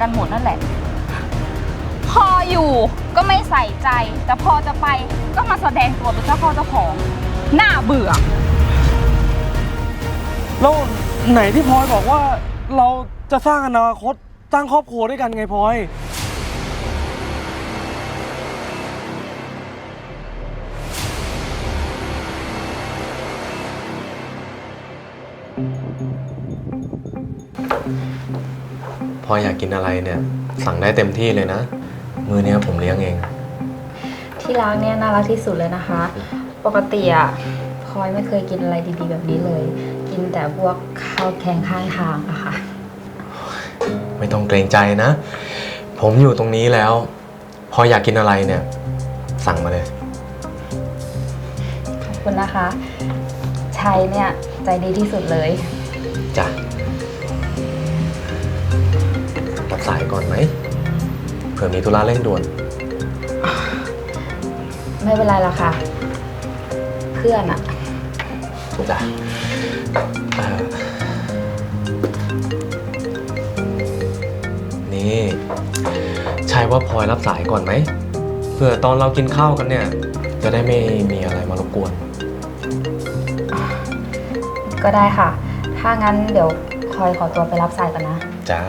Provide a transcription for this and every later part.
กันหมดนั่นแหละ พออยู่ก็ไม่ใส่ใจ แต่พอจะไปก็มาแสดงตัวเป็นเจ้าพ่อเจ้าของน่าเบื่อ แล้วไหนที่พลอยบอกว่าเราจะสร้างอนาคตสร้างครอบครัวด้วยกันไงพลอย พออยากกินอะไรเนี่ย สั่งได้เต็มที่เลยนะ มือเนี้ยผมเลี้ยงเอง ที่ร้านเนี่ยน่ารักที่สุดเลยนะคะ ปกติอะพลอยไม่เคยกินอะไรดีๆแบบนี้เลย กินแต่พวกข้าวแกงข้างทางอะค่ะ ไม่ต้องเกรงใจนะ ผมอยู่ตรงนี้แล้ว พออยากกินอะไรเนี่ย สั่งมาเลย ขอบคุณนะคะ ชัยเนี่ยใจดีที่สุดเลย จ้ะ รับสายก่อนไหม เผื่อมีธุระเร่งด่วน ไม่เป็นไรหรอกค่ะ เพื่อนอะจ้ะเอ่อนี่ใช่ว่าพลอยรับสายก่อนไหม เผื่อตอนเรากินข้าวกันเนี่ย จะได้ไม่มีอะไรมารบกวน ก็ได้ค่ะ ถ้างั้นเดี๋ยวพลอยขอตัวไปรับสายก่อนนะ จ้า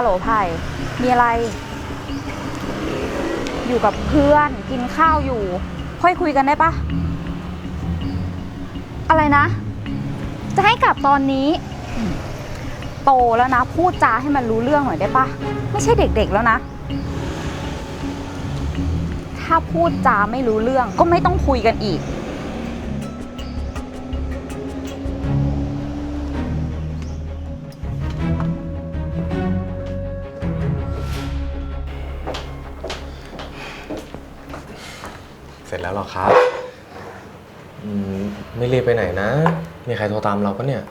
ฮัลโหลไผ่มีอะไร อยู่กับเพื่อนกินข้าวอยู่ ค่อยคุยกันได้ปะอะไรนะ จะให้กลับตอนนี้ โตแล้วนะ พูดจาให้มันรู้เรื่องหน่อยได้ปะไม่ใช่เด็กๆแล้วนะ ถ้าพูดจาไม่รู้เรื่องก็ไม่ต้องคุยกันอีก เสร็จแล้วเหรอครับอืมไม่รีบไปไหนนะ มีใครโทรตามเราปะเนี่ย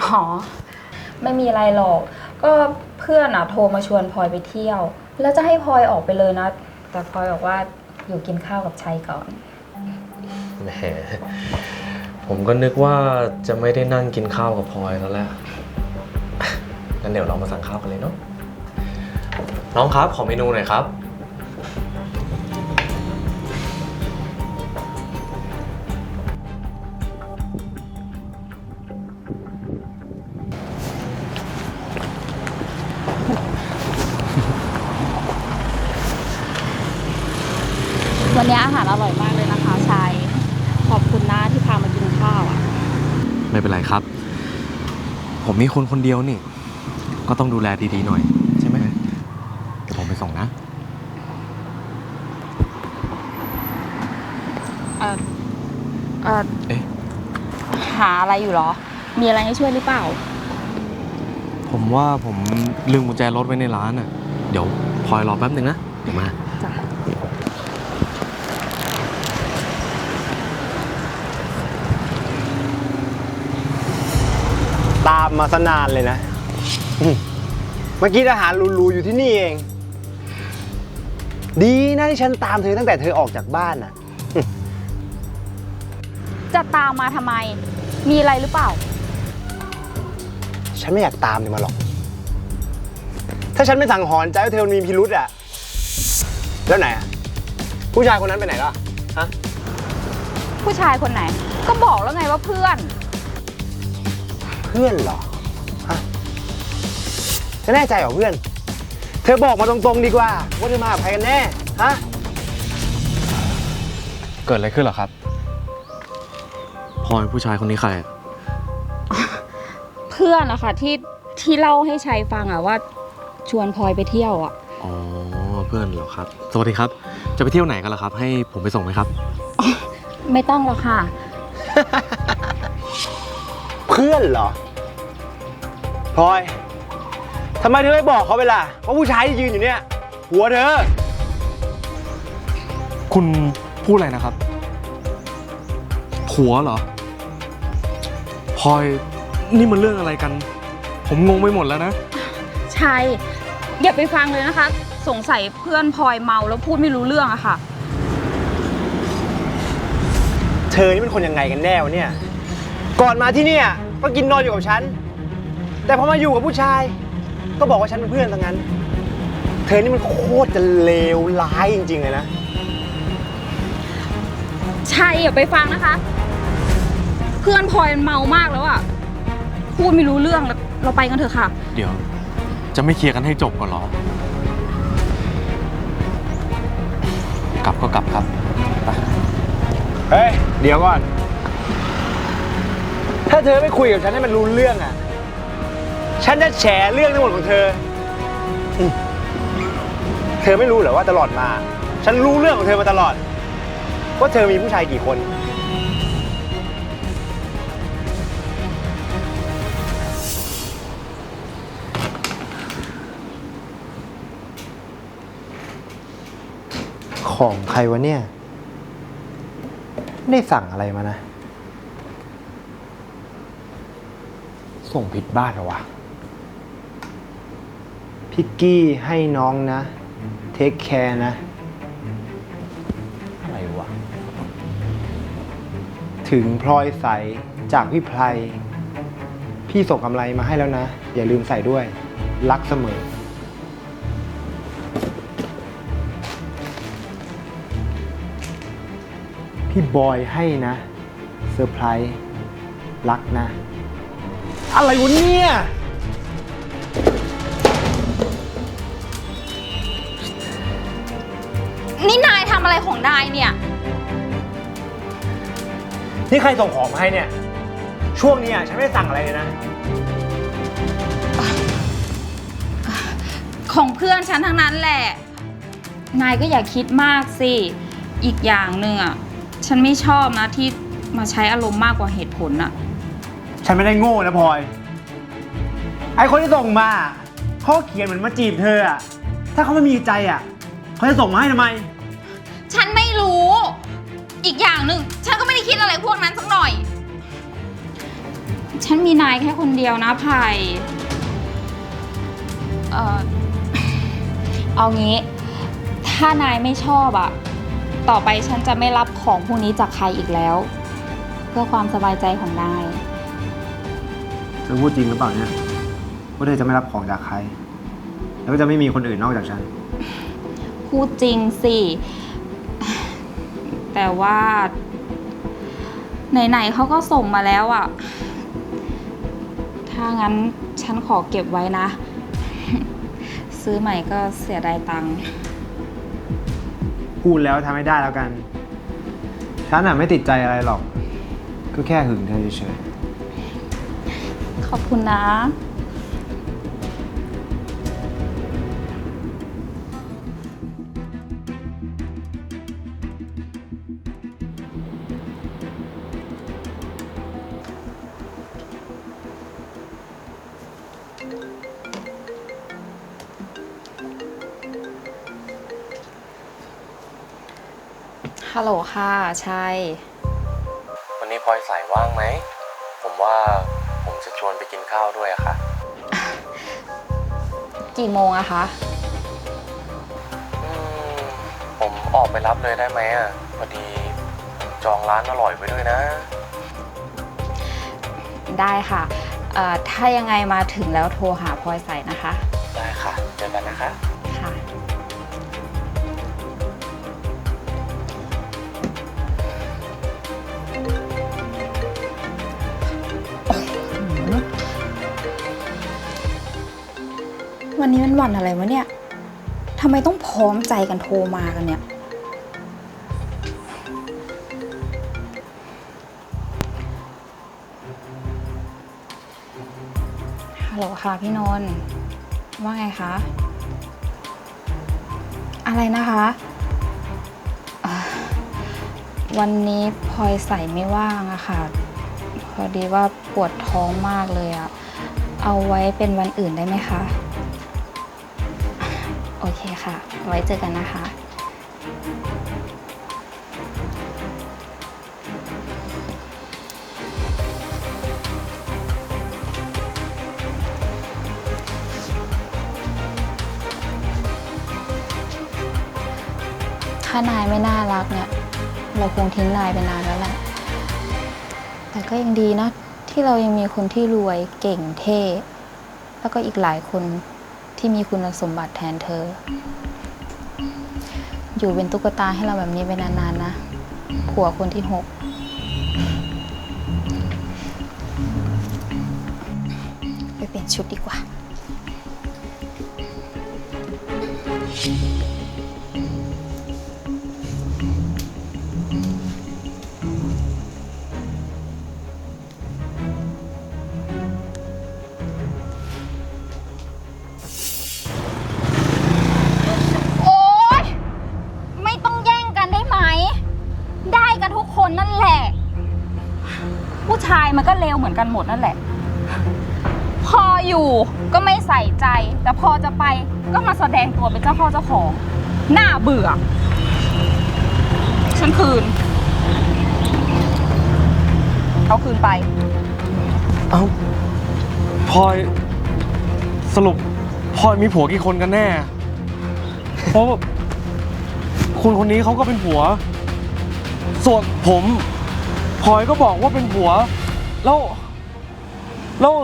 อ๋อ ไม่มีอะไรหรอก ก็เพื่อนอะโทรมาชวนพลอยไปเที่ยว แล้วจะให้พลอยออกไปเลยนะ แต่พลอยบอกว่าอยู่กินข้าวกับชัยก่อน แหม ผมก็นึกว่าจะไม่ได้นั่งกินข้าวกับพลอยแล้วแหละงั้นเดี๋ยวเรามาสั่งข้าวกันเลยเนาะ น้องครับขอเมนูหน่อยครับ ผมมีคนคนเดียวนี่ ก็ต้องดูแลดีๆหน่อย ใช่ไหมเดี๋ยวผมไปส่งนะ เออเออเอ๊ะ หาอะไรอยู่เหรอ มีอะไรให้ช่วยหรือเปล่า ผมว่าผมลืมกุญแจรถไว้ในร้านอะ เดี๋ยวพลอยรอแป๊บหนึ่งนะ เดี๋ยวมา จ้ะตามมาสนานเลยนะอืมเมื่อกี้อาหารหรูๆอยู่ที่นี่เอง ดีนะที่ฉันตามเธอตั้งแต่เธอออกจากบ้านน่ะ จะตามมาทำไม มีอะไรหรือเปล่า ฉันไม่อยากตามเธอมาหรอก ถ้าฉันไม่สั่งหอนใจว่าเธอมีพิรุษอะแล้วไหนอะผู้ชายคนนั้นไปไหนล่ะฮะ ผู้ชายคนไหน ก็บอกแล้วไงว่าเพื่อนเพื่อนเหรอฮะจะแน่ใจเหรอเพื่อน เธอบอกมาตรงๆดีกว่า ว่าเธอมากับใครกันแน่ฮะเกิดอะไรขึ้นเหรอครับพลอยผู้ชายคนนี้ใครอะเพื่อนนะคะที่ที่เล่าให้ชัยฟังอะว่า ชวนพลอยไปเที่ยวอะอ๋อเพื่อนเหรอครับ สวัสดีครับ จะไปเที่ยวไหนกันล่ะครับ ให้ผมไปส่งไหมครับ ไม่ต้องหรอกค่ะ เพื่อนเหรอพลอยทำไมเธอไม่บอกเขาไปล่ะว่าผู้ชายที่ยืนอยู่เนี่ยหัวเธอ คุณพูดอะไรนะครับ ผัวเหรอพลอยนี่มันเรื่องอะไรกัน ผมงงไปหมดแล้วนะชัยอย่าไปฟังเลยนะคะ สงสัยเพื่อนพลอยเมาแล้วพูดไม่รู้เรื่องอะค่ะ เธอนี่เป็นคนยังไงกันแน่วะเนี่ย ก่อนมาที่เนี่ยก็กินนอนอยู่กับฉัน แต่พอมาอยู่กับผู้ชาย ก็บอกว่าฉันเป็นเพื่อนทั้งนั้น เธอนี่มันโคตรจะเลวร้ายจริง ๆ เลยนะ ใช่อย่าไปฟังนะคะ เพื่อนพลอยมันเมามากแล้วอะพูดไม่รู้เรื่องแล้วเราไปกันเถอะค่ะ เดี๋ยว จะไม่เคลียร์กันให้จบก่อนเหรอ กลับก็กลับครับไป เฮ้ย เดี๋ยวก่อน ถ้าเธอไม่คุยกับฉันให้มันรู้เรื่องอะ ฉันจะแฉเรื่องทั้งหมดของเธออืมเธอไม่รู้เหรอว่าตลอดมา ฉันรู้เรื่องของเธอมาตลอด ว่าเธอมีผู้ชายกี่คน ของใครวะเนี่ยไม่ได้สั่งอะไรมานะ ส่งผิดบ้านเหรอวะพิกกี้ให้น้องนะ เทคแคร์นะ อะไรวะ ถึงพลอยใสจากพี่ไพรพี่ส่งกำไรมาให้แล้วนะ อย่าลืมใส่ด้วย รักเสมอ พี่บอยให้นะ เซอร์ไพรส์รักนะ อะไรวะเนี่ยนี่นายทำอะไรของนายเนี่ย นี่ใครส่งของมาให้เนี่ย ช่วงนี้อะฉันไม่ได้สั่งอะไรเลยนะ ของเพื่อนฉันทั้งนั้นแหละ นายก็อย่าคิดมากสิ อีกอย่างหนึ่งอะ ฉันไม่ชอบนะที่มาใช้อารมณ์มากกว่าเหตุผลอะ ฉันไม่ได้โง่นะพลอย ไอคนที่ส่งมาเขาเขียนเหมือนมาจีบเธออะถ้าเขาไม่มีใจอะเขาจะส่งมาให้ทำไม ฉันไม่รู้ อีกอย่างหนึ่ง ฉันก็ไม่ได้คิดอะไรพวกนั้นสักหน่อย ฉันมีนายแค่คนเดียวนะไผ่เอ่อเอางี้ ถ้านายไม่ชอบอะต่อไปฉันจะไม่รับของพวกนี้จากใครอีกแล้ว เพื่อความสบายใจของนาย อพูดจริงหรือเปล่าเนี่ยว่าเธอจะไม่รับของจากใคร แล้วก็จะไม่มีคนอื่นนอกจากฉัน พูดจริงสิ แต่ว่า ไหนๆเขาก็ส่งมาแล้วอะ่ะ ถ้างั้นฉันขอเก็บไว้นะ ซื้อใหม่ก็เสียดายตังค์พูดแล้วทำไม่ได้แล้วกัน ฉันอะไม่ติดใจอะไรหรอก ก็แค่หึงเธอเฉย ขอบคุณนะ ฮัลโหลค่ะใช่วันนี้พลอยใส่ว่างไหม ผมว่า วนไปกินข้าวด้วยอะค่ะ กี่โมงอะคะ อืมผมออกไปรับเลยได้ไหมอะพอดีผมจองร้านอร่อยไว้ด้วยนะ ได้ค่ะเอ่อถ้ายังไงมาถึงแล้วโทรหาพลอยใส่นะคะ ได้ค่ะ เจอกันนะคะ วันนี้มันวันอะไรวะเนี่ยทำไมต้องพร้อมใจกันโทรมากันเนี่ย ฮัลโหลค่ะพี่นนท์ ว่าไงคะ อะไรนะคะอ่าวันนี้พลอยใส่ไม่ว่างอะค่ะ พอดีว่าปวดท้องมากเลยอะ เอาไว้เป็นวันอื่นได้ไหมคะ โอเคค่ะ ไว้เจอกันนะคะ ถ้านายไม่น่ารักเนี่ย เราคงทิ้งนายไปนานแล้วแหละ แต่ก็ยังดีนะ ที่เรายังมีคนที่รวยเก่งเท่ แล้วก็อีกหลายคน ที่มีคุณสมบัติแทนเธอ อยู่เป็นตุ๊กตาให้เราแบบนี้ไปนานๆนะ ผัวคนที่หกไปเปลี่ยนชุดดีกว่า งตัวเป็นเจ้าพ่อเจ้าของ หน้าเบื่อ ฉันคืนเอาคืนไป เอ้าพลอยสรุปพลอยมีผัวกี่คนกันแน่ เพราะว่าคุณคนนี้เขาก็เป็นผัว ส่วนผมพลอยก็บอกว่าเป็นผัว แล้ว แล้ว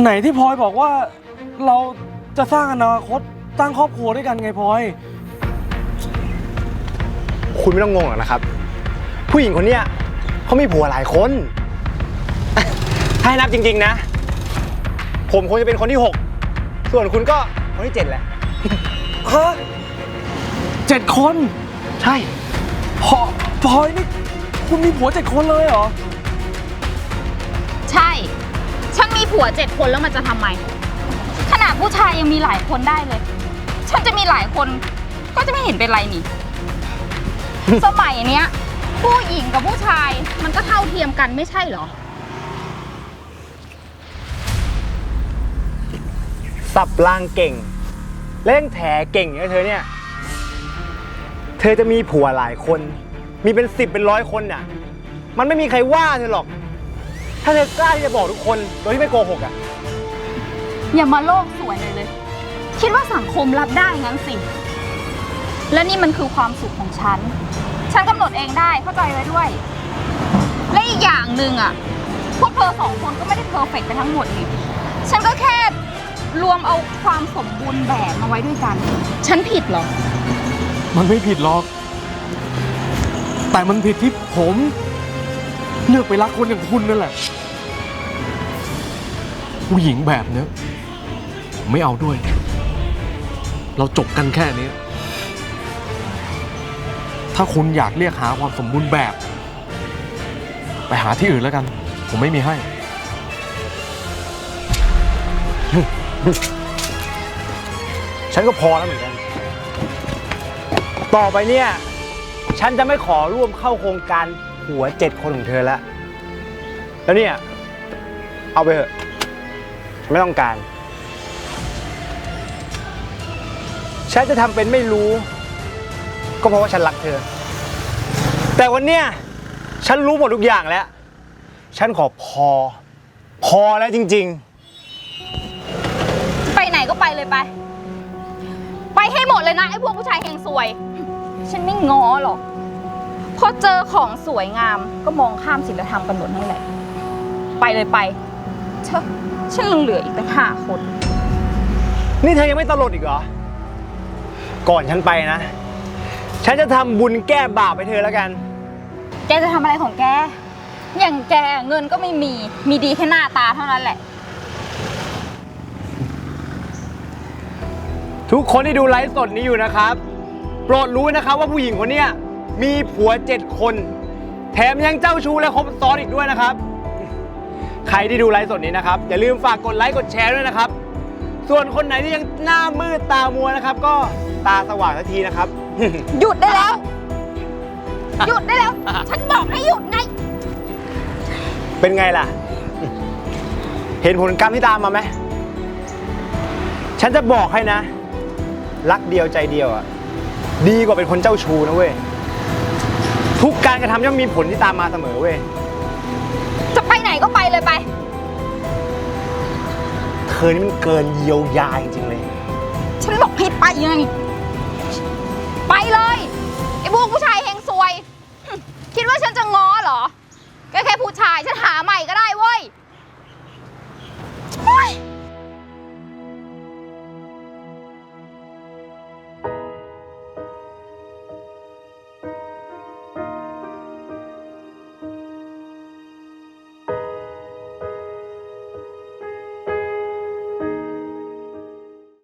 ไหนที่พลอยบอกว่าเราจะสร้างอนาคต ตั้งครอบครัวด้วยกันไงพลอย คุณไม่ต้องงงหรอกนะครับ ผู้หญิงคนเนี้ยเขามีผัวหลายคน ถ้าให้นับจริง ๆ นะ ผมคงจะเป็นคนที่ 6 ส่วนคุณก็คนที่ 7 แหละ ฮะเจ็ดคนใช่ พอพลอยนี่ คุณมีผัวเจ็ดคนเลยเหรอ ใช่ ฉันมีผัวเจ็ดคนแล้วมันจะทำไม ขนาดผู้ชายยังมีหลายคนได้เลย ฉันจะมีหลายคนก็จะไม่เห็นเป็นไรนี่ สมัยเนี้ย ผู้หญิงกับผู้ชายมันก็เท่าเทียมกันไม่ใช่เหรอ สับล่างเก่ง เล่นแถเก่งอย่างเธอเนี่ย เธอจะมีผัวหลายคน มีเป็นสิบเป็นร้อยคนน่ะ มันไม่มีใครว่าเธอหรอก ถ้าเธอกล้าที่จะบอกทุกคนโดยที่ไม่โกหกอะ อย่ามาโลกสวยเลยเลย คิดว่าสังคมรับได้งั้นสิ และนี่มันคือความสุขของฉัน ฉันกำหนดเองได้เข้าใจไว้ด้วย และอีกอย่างหนึ่งอะพวกเธอสองคนก็ไม่ได้เพอร์เฟกไปทั้งหมดนี่ฉันก็แค่รวมเอาความสมบูรณ์แบบมาไว้ด้วยกัน ฉันผิดเหรอ มันไม่ผิดหรอก แต่มันผิดที่ผมเลือกไปรักคนอย่างคุณนั่นแหละ ผู้หญิงแบบเนี้ยผมไม่เอาด้วย เราจบกันแค่นี้ ถ้าคุณอยากเรียกหาความสมบูรณ์แบบ ไปหาที่อื่นแล้วกัน ผมไม่มีให้ ฉันก็พอแล้วเหมือนกัน ต่อไปเนี่ย ฉันจะไม่ขอร่วมเข้าโครงการหัวเจ็ดคนของเธอแล้ว แล้วเนี่ย เอาไปเถอะ ฉันไม่ต้องการ ฉันจะทำเป็นไม่รู้ ก็เพราะว่าฉันรักเธอ แต่วันเนี้ยฉันรู้หมดทุกอย่างแล้ว ฉันขอพอ พอแล้วจริงๆไปไหนก็ไปเลยไป ไปให้หมดเลยนะไอ้พวกผู้ชายเฮงซวย ฉันไม่ง้อหรอกพอเจอของสวยงามก็มองข้ามศีลธรรมกันหมดนั่นแหละ ไปเลยไปเชอะฉันยังเหลืออีกตั้งห้าคนนี่เธอยังไม่ตลดอีกเหรอ ก่อนฉันไปนะ ฉันจะทำบุญแก้บาปให้เธอแล้วกัน แกจะทำอะไรของแก อย่างแกเงินก็ไม่มี มีดีแค่หน้าตาเท่านั้นแหละ ทุกคนที่ดูไลฟ์สดนี้อยู่นะครับ โปรดรู้นะครับว่าผู้หญิงคนเนี้ยมีผัวเจ็ดคน แถมยังเจ้าชู้และคบซ้อนอีกด้วยนะครับ ใครที่ดูไลฟ์สดนี้นะครับ อย่าลืมฝากกดไลค์กดแชร์ด้วยนะครับ ส่วนคนไหนที่ยังหน้ามืดตามัวนะครับ ก็ตาสว่างสักทีนะครับ หยุดได้แล้ว หยุดได้แล้ว ฉันบอกให้หยุดไง เป็นไงล่ะ เห็นผลกรรมที่ตามมาไหม ฉันจะบอกให้นะ รักเดียวใจเดียวอะดีกว่าเป็นคนเจ้าชู้นะเว้ย ทุกการกระทำย่อมมีผลที่ตามมาเสมอเว้ย อนี่มันเกินเยียวยาจริงๆเลย ฉันบอกให้ไปไง ไปเลย ไอ้พวกผู้ชายเฮ